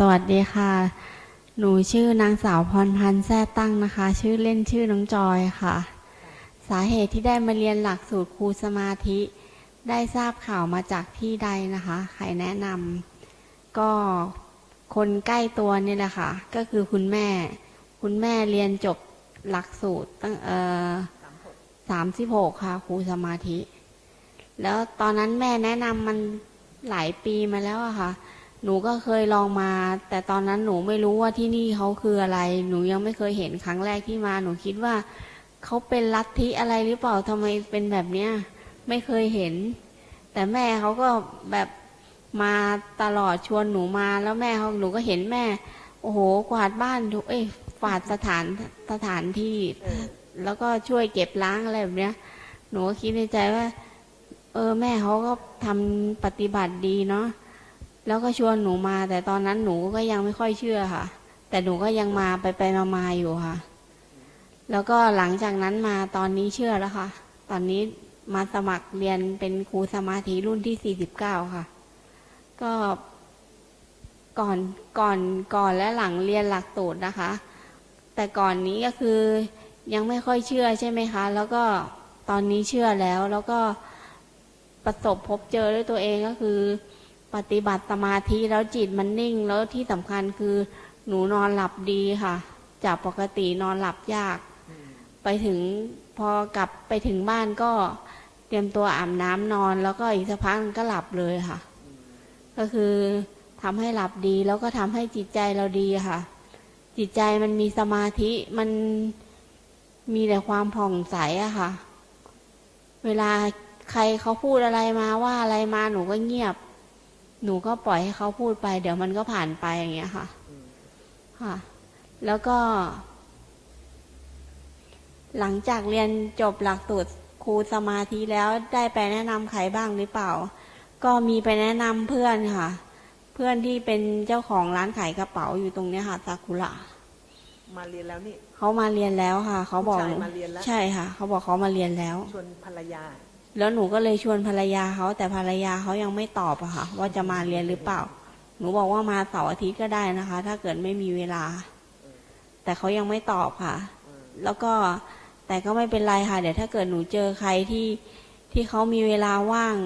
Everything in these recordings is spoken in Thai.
สวัสดีค่ะ หนูชื่อนางสาวพรพันธ์แท้ตั้งนะคะ ชื่อเล่นชื่อน้องจอยค่ะ สาเหตุที่ได้มาเรียนหลักสูตรครูสมาธิ ได้ทราบข่าวมาจากที่ใดนะคะ ใครแนะนำก็คนใกล้ตัวนี่แหละค่ะ ก็คือคุณแม่ คุณแม่เรียนจบหลักสูตรตั้งเอ่อสามสิบหกค่ะครูสมาธิ แล้วตอนนั้นแม่แนะนำมันหลายปีมาแล้วอะค่ะ หนูก็เคยลองมา แต่ตอนนั้นหนูไม่รู้ว่าที่นี่เขาคืออะไร หนูยังไม่เคยเห็นครั้งแรกที่มา หนูคิดว่าเขาเป็นลัทธิอะไรหรือเปล่าทำไมเป็นแบบเนี้ยไม่เคยเห็น แต่แม่เขาก็แบบมาตลอดชวนหนูมาแล้วแม่เขาหนูก็เห็นแม่ โอ้โหกวาดบ้านทุกเอ้ยกวาดสถานสถานที่ แล้วก็ช่วยเก็บล้างอะไรแบบเนี้ย หนูก็คิดในใจว่า เออแม่เขาก็ทำปฏิบัติดีเนาะ แล้วก็ชวนหนูมา แต่ตอนนั้นหนูก็ยังไม่ค่อยเชื่อค่ะ แต่หนูก็ยังมาไปไปมามาอยู่ค่ะ แล้วก็หลังจากนั้นมาตอนนี้เชื่อแล้วค่ะ ตอนนี้มาสมัครเรียนเป็นครูสมาธิรุ่นที่สี่สิบเก้าค่ะ ก็ก่อนก่อนก่อนและหลังเรียนหลักสูตรนะคะ แต่ก่อนนี้ก็คือยังไม่ค่อยเชื่อใช่ไหมคะ แล้วก็ตอนนี้เชื่อแล้วแล้วก็ประสบพบเจอด้วยตัวเองก็คือ ปฏิบัติสมาธิแล้วจิตมันนิ่ง แล้วที่สำคัญคือหนูนอนหลับดีค่ะ จากปกตินอนหลับยาก ไปถึงพอกลับไปถึงบ้านก็เตรียมตัวอาบน้ำนอน แล้วก็อีกสักพักก็หลับเลยค่ะ ก็คือทำให้หลับดีแล้วก็ทำให้จิตใจเราดีค่ะ จิตใจมันมีสมาธิมันมีแต่ความผ่องใสอะค่ะ เวลาใครเขาพูดอะไรมาว่าอะไรมาหนูก็เงียบ หนูก็ปล่อยให้เขาพูดไป เดี๋ยวมันก็ผ่านไปอย่างเงี้ยค่ะ ค่ะ แล้วก็ หลังจากเรียนจบหลักสูตรครูสมาธิแล้วได้ไปแนะนำใครบ้างหรือเปล่า ก็มีไปแนะนำเพื่อนค่ะ เพื่อนที่เป็นเจ้าของร้านขายกระเป๋าอยู่ตรงเนี้ยค่ะซากุระมาเรียนแล้วนี่เขามาเรียนแล้วค่ะ เขาบอกผู้ชายมาเรียนแล้วใช่ค่ะ เขาบอกเขามาเรียนแล้วชวนภรรยา แล้วหนูก็เลยชวนภรรยาเขาแต่ภรรยาเขายังไม่ตอบอะค่ะ ว่าจะมาเรียนหรือเปล่า หนูบอกว่ามาเสาร์อาทิตย์ก็ได้นะคะ ถ้าเกิดไม่มีเวลา แต่เขายังไม่ตอบค่ะ แล้วก็แต่ก็ไม่เป็นไรค่ะ เดี๋ยวถ้าเกิดหนูเจอใครที่ที่เขามีเวลาว่าง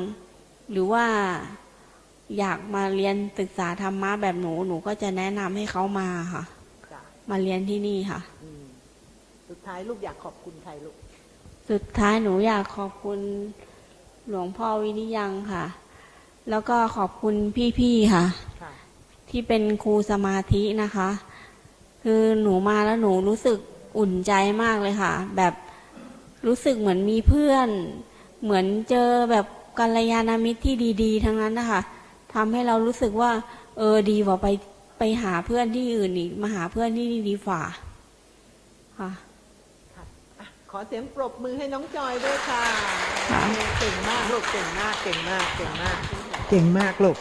หรือว่าอยากมาเรียนศึกษาธรรมะแบบหนูหนูก็จะแนะนำให้เขามาค่ะจ้ะมาเรียนที่นี่ค่ะอืมสุดท้ายลูกอยากขอบคุณใครลูก สุดท้ายหนูอยากขอบคุณหลวงพ่อวินิยังค่ะ แล้วก็ขอบคุณพี่ๆค่ะค่ะ ที่เป็นครูสมาธินะคะ คือหนูมาแล้วหนูรู้สึกอุ่นใจมากเลยค่ะ แบบรู้สึกเหมือนมีเพื่อน เหมือนเจอแบบกัลยาณมิตรที่ดีๆ ทั้งนั้นนะคะทำให้เรารู้สึกว่า เออดีกว่าไปไปหาเพื่อนที่อื่นอีกมาหาเพื่อนที่นี่ดีฝ่าค่ะค่ะอะ ขอเสียงปรบมือให้น้องจอยด้วยค่ะค่ะ เก่งมากลูกเก่งมาก เก่งมาก เก่งมาก เก่งมากลูก